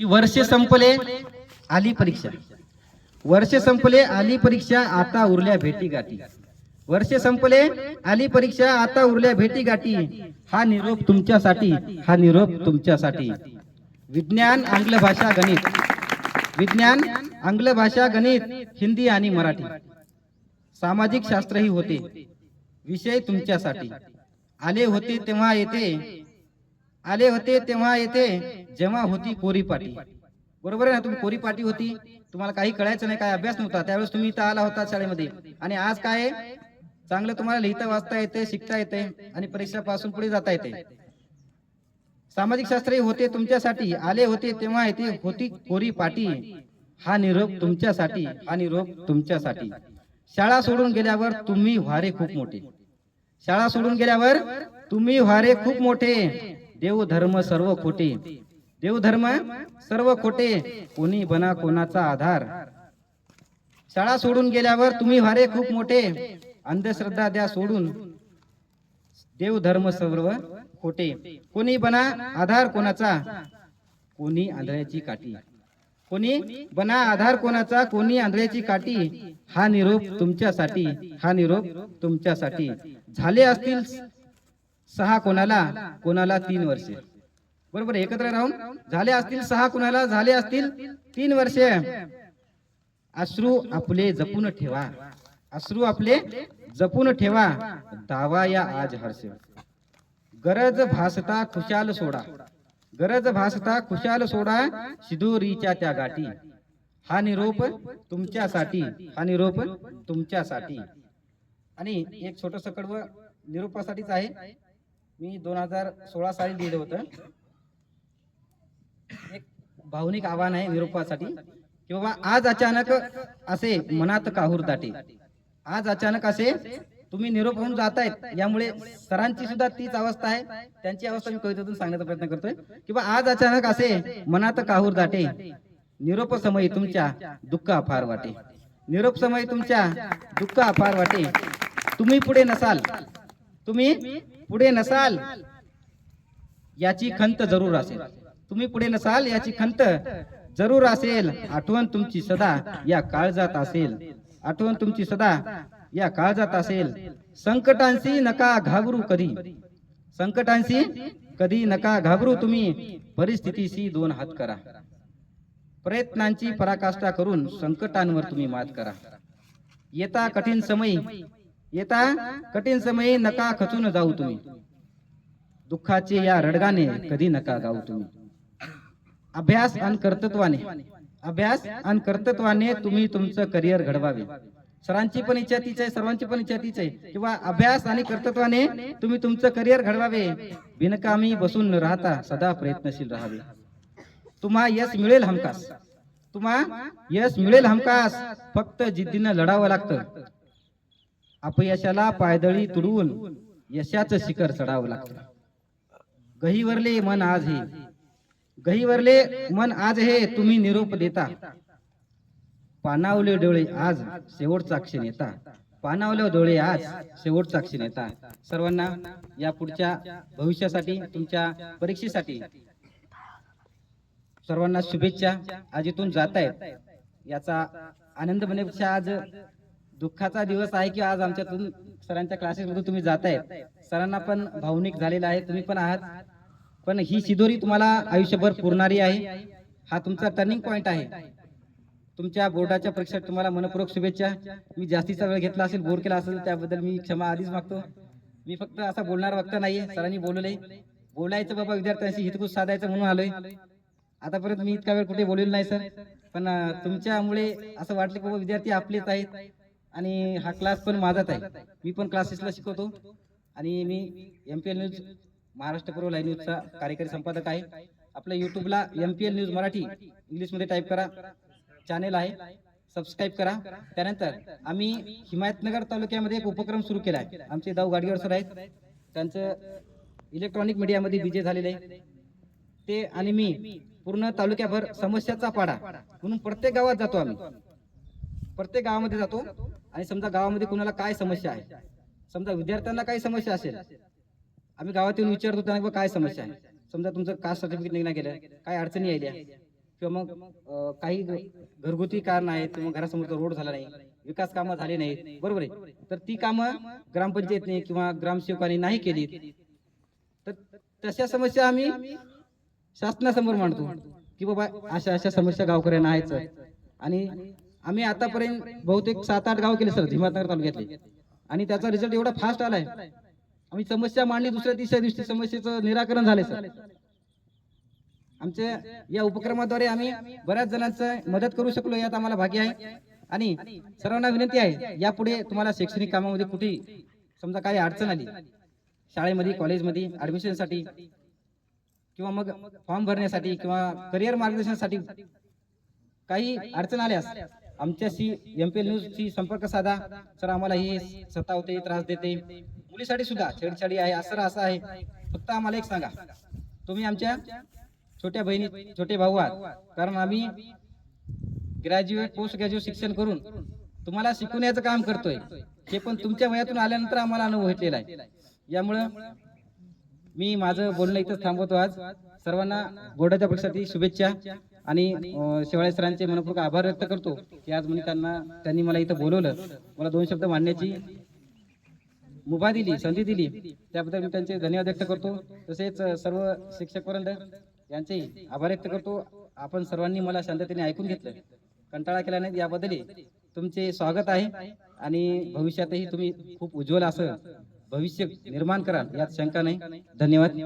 की वर्ष संपले आली परीक्षा. वर्ष संपले आली परीक्षा आता उरल्या भेटी गाठी वर्ष संपले आली परीक्षा आता उरल्या भेटी गाठी हा निरोप तुमच्यासाठी हा निरोप तुमच्यासाठी. विज्ञान आंग्ल भाषा गणित. विज्ञान आंग्ल भाषा गणित हिंदी आणि मराठी. सामाजिक शास्त्रही होते. विषय तुमच्यासाठी. आले होते तेव्हा येते. आले होते तेव्हा येते जेव्हा होती कोरी पाटी बरोबर आहे ना? तुम्ही कोरी पाटी होती. तुम्हाला काही कळायचं नाही काय अभ्यास नव्हता. त्यावेळेस तुम्ही इथं आला होता शाळेमध्ये. आणि आज काय चांगलं तुम्हाला लिहिता वाचता येते शिकता येते आणि परीक्षा पासून पुढे जाता येते. सामाजिक शास्त्री होते तुमच्यासाठी. आले होते तेव्हा येते होती कोरी पाटी हा निरोप तुमच्यासाठी हा निरोप तुमच्यासाठी. शाळा सोडून गेल्यावर तुम्ही व्हारे खूप मोठे. शाळा सोडून गेल्यावर तुम्ही व्हारे खूप मोठे. देवधर्म सर्व खोटे. देवधर्म सर्व खोटे. कोणी बना कोणाचा आधार. शाळा सोडून गेल्यावर तुम्ही वारे खूप मोठे. अंधश्रद्धा द्या सोडून. देवधर्म सर्व खोटे. कोणी बना आधार कोणाचा? कोणी आंधळ्याची काठी. कोणी बना आधार कोणाचा? कोणी आंधळ्याची काठी? हा निरोप तुमच्यासाठी. हा निरोप तुमच्यासाठी. झाले असतील सहा कोणाला? कोणाला तीन वर्षे. बरोबर एकत्र राहून? झाले असतील सहा कोणाला? झाले असतील तीन वर्षे. अश्रू आपले जपून ठेवा. अश्रू आपले जपून ठेवा. दावा या आज हरसे. गरज भासता खुशाल सोडा. गरज भासता खुशाल सोडा शिदोरीच्या त्या गाठी. हा निरोप तुमच्यासाठी. हा निरोप तुमच्यासाठी. आणि एक छोटस कडवं निरोपासाठीच आहे. मी दोन हजार सोळा साली लिहिलं होतं. एक भावनिक आव्हान आहे निरोपासाठी की बाबा आज अचानक असे मनात काहूर दाटे. आज अचानक असे तुम्ही निरोप होऊन जातायत यामुळे सरांची सुद्धा तीच अवस्था आहे. त्यांची अवस्था मी कवितेतून सांगण्याचा प्रयत्न करतोय किंवा आज अचानक असे मनात काहूर दाटे. निरोप समयी तुमच्या दुःख अफार वाटे. निरोप समयी तुमच्या दुःख अफार वाटे. तुम्ही पुढे नसाल तुम्ही पुढे नसाल. याची खंत जरूर असेल. तुम्ही पुढे नसाल याची खंत जरूर असेल. आठवण तुमची सदा या काळजात असेल. आठवण तुमची सदा या काळजात असेल. संकटांशी नका घाबरू कधी. संकटांशी कधी नका घाबरू तुम्ही. परिस्थितीशी दोन हात करा. प्रयत्नांची पराकाष्ठा करून संकटांवर तुम्ही मात करा. येता कठीण समयी. येता कठीण समयी नका खचून जाऊ तुम्ही. दुःखाचे या रडगाने कधी नका गाऊ तुम्ही. अभ्यास आणि कर्तृत्वाने. अभ्यास आणि कर्तृत्वाने तुम्ही तुमचं करिअर घडवावे. सरांची पण इच्छा तीच आहे सर्वांची पण इच्छा तीच आहे. किंवा अभ्यास आणि कर्तृत्वाने तुम्ही तुमचं करिअर घडवावे. बिनकामी बसून न राहता सदा प्रयत्नशील राहावे. तुम्हा यश मिळेल हमखास. तुम्हा यश मिळेल हमखास. फक्त जिद्दीनं लढावं लागतं. अपयशाला पायदळी तुडवून यशाचं शिखर चढावं लागतं गहीवरले मन आज हे. गहीवरले मन आज हे तुम्ही निरोप देता. पानावले डोळे आज शेवटचा क्षण येता. पानावले डोळे आज शेवटचा क्षण येता. सर्वांना या पुढच्या भविष्यासाठी तुमच्या परीक्षेसाठी सर्वांना शुभेच्छा. आज इथून जात आहेत याचा आनंद म्हणण्यापेक्षा आज दुःखाचा दिवस आहे की आज आमच्यातून सरांच्या क्लासेस तुम्ही तुम्ही आहे सरांना पण भावनिक झालेला आहे. तुम्ही पण आहात. पण ही शिदोरी तुम्हाला आयुष्यभर पुरणारी आहे. हा तुमचा टर्निंग पॉइंट आहे. तुमच्या बोर्डाच्या परीक्षेत तुम्हाला मनपूर्वक शुभेच्छा. मी जास्तीचा वेळ घेतला असेल बोर केला असेल त्याबद्दल मी क्षमा आधीच मागतो. मी फक्त असा बोलणार वक्ता नाहीये. सरांनी बोलवलंय. बोलायचं बाबा विद्यार्थ्यांशी हितगुज साधायचं म्हणून आलोय. आतापर्यंत मी इतका वेळ कुठे बोललेलो नाही सर. पण तुमच्यामुळे असं वाटलं की बाबा विद्यार्थी आपलेच आहेत. आणि हा क्लास पण माझाच आहे. मी पण क्लासेसला शिकवतो. आणि मी M P L news Maharashtra पूर्व लाईव्ह न्यूजचा कार्यकारी संपादक आहे. आपल्या युट्यूबला M P L news Marathi इंग्लिशमध्ये टाईप करा. चॅनेल आहे. सबस्क्राईब करा. त्यानंतर आम्ही हिमायतनगर तालुक्यामध्ये एक उपक्रम सुरू केला आहे. आमचे दाऊ गाडगेवर सर आहेत. त्यांचं इलेक्ट्रॉनिक मीडियामध्ये विजय झालेले आहे. ते आणि मी पूर्ण तालुक्याभर समस्याचा पाडा म्हणून प्रत्येक गावात जातो आम्ही. प्रत्येक गावामध्ये जातो. आणि समजा गावामध्ये कुणाला काय समस्या आहे? समजा विद्यार्थ्यांना काही समस्या असेल आम्ही गावात येऊन विचारतो त्यांना "बुवा काय समस्या आहे? समजा तुमचं कास्ट सर्टिफिकेट निघण्या गेलं काय अडचणी आल्या किंवा मग काही घरगुती कारण आहेत किंवा घरासमोरचा रोड झाला नाही विकास कामं झाली नाहीत बरोबर आहे? तर ती कामं ग्रामपंचायतने किंवा ग्रामसेवकांनी नाही केली तर तशा समस्या आम्ही शासनासमोर मांडतो की बाबा अशा अशा समस्या गावकऱ्यांना आहेच आणि आम्ही आतापर्यंत बहुतेक सात आठ गाव केले सर हिमायतनगर तालुक्यातले. आणि त्याचा रिझल्ट एवढा फास्ट आलाय. आम्ही समस्या मांडली दुसऱ्या तिसऱ्या दिवशी समस्येचं निराकरण झाले सर. आमच्या या उपक्रमाद्वारे आम्ही बऱ्याच जणांचं मदत करू शकलो यात आम्हाला भाग्य आहे. आणि सर्वांना विनंती आहे यापुढे तुम्हाला शैक्षणिक कामामध्ये कुठे समजा काही अडचण आली शाळेमध्ये कॉलेजमध्ये ऍडमिशनसाठी किंवा मग फॉर्म भरण्यासाठी किंवा करिअर मार्गदर्शनासाठी काही अडचण आल्यास आमच्याशी एम पी एल न्यूजशी संपर्क साधा. सर आम्हाला हे सतावते त्रास देते. मुलीसाठी सुद्धा छेडछाडी आहे असं असं आहे. फक्त आम्हाला एक सांगा. तुम्ही आमच्या छोट्या बहिणी छोटे भाऊ आहात. कारण आम्ही ग्रॅज्युएट पोस्ट ग्रॅज्युएट शिक्षण करून तुम्हाला शिकवण्याचं काम करतोय. हे पण तुमच्या वयातून आल्यानंतर आम्हाला अनुभव घेतलेला आहे. यामुळं मी माझं बोलणं इथंच थांबवतो आज. सर्वांना बोर्डाच्या पक्षातील शुभेच्छा. आणि शिवाळे सरांचे मनपूर्वक आभार व्यक्त करतो की आज म्हणजे त्यांना त्यांनी मला इथं बोलवलं. मला दोन शब्द मांडण्याची मुभा दिली संधी दिली. त्याबद्दल मी त्यांचे धन्यवाद व्यक्त करतो. तसेच सर्व शिक्षक वर्ग यांचेही आभार व्यक्त करतो. आपण सर्वांनी मला शांततेने ऐकून घेतलं. कंटाळा केला नाही याबद्दल तुमचे स्वागत आहे. आणि भविष्यातही तुम्ही खूप उज्ज्वल असं भविष्य निर्माण कराल यात शंका नाही. धन्यवाद.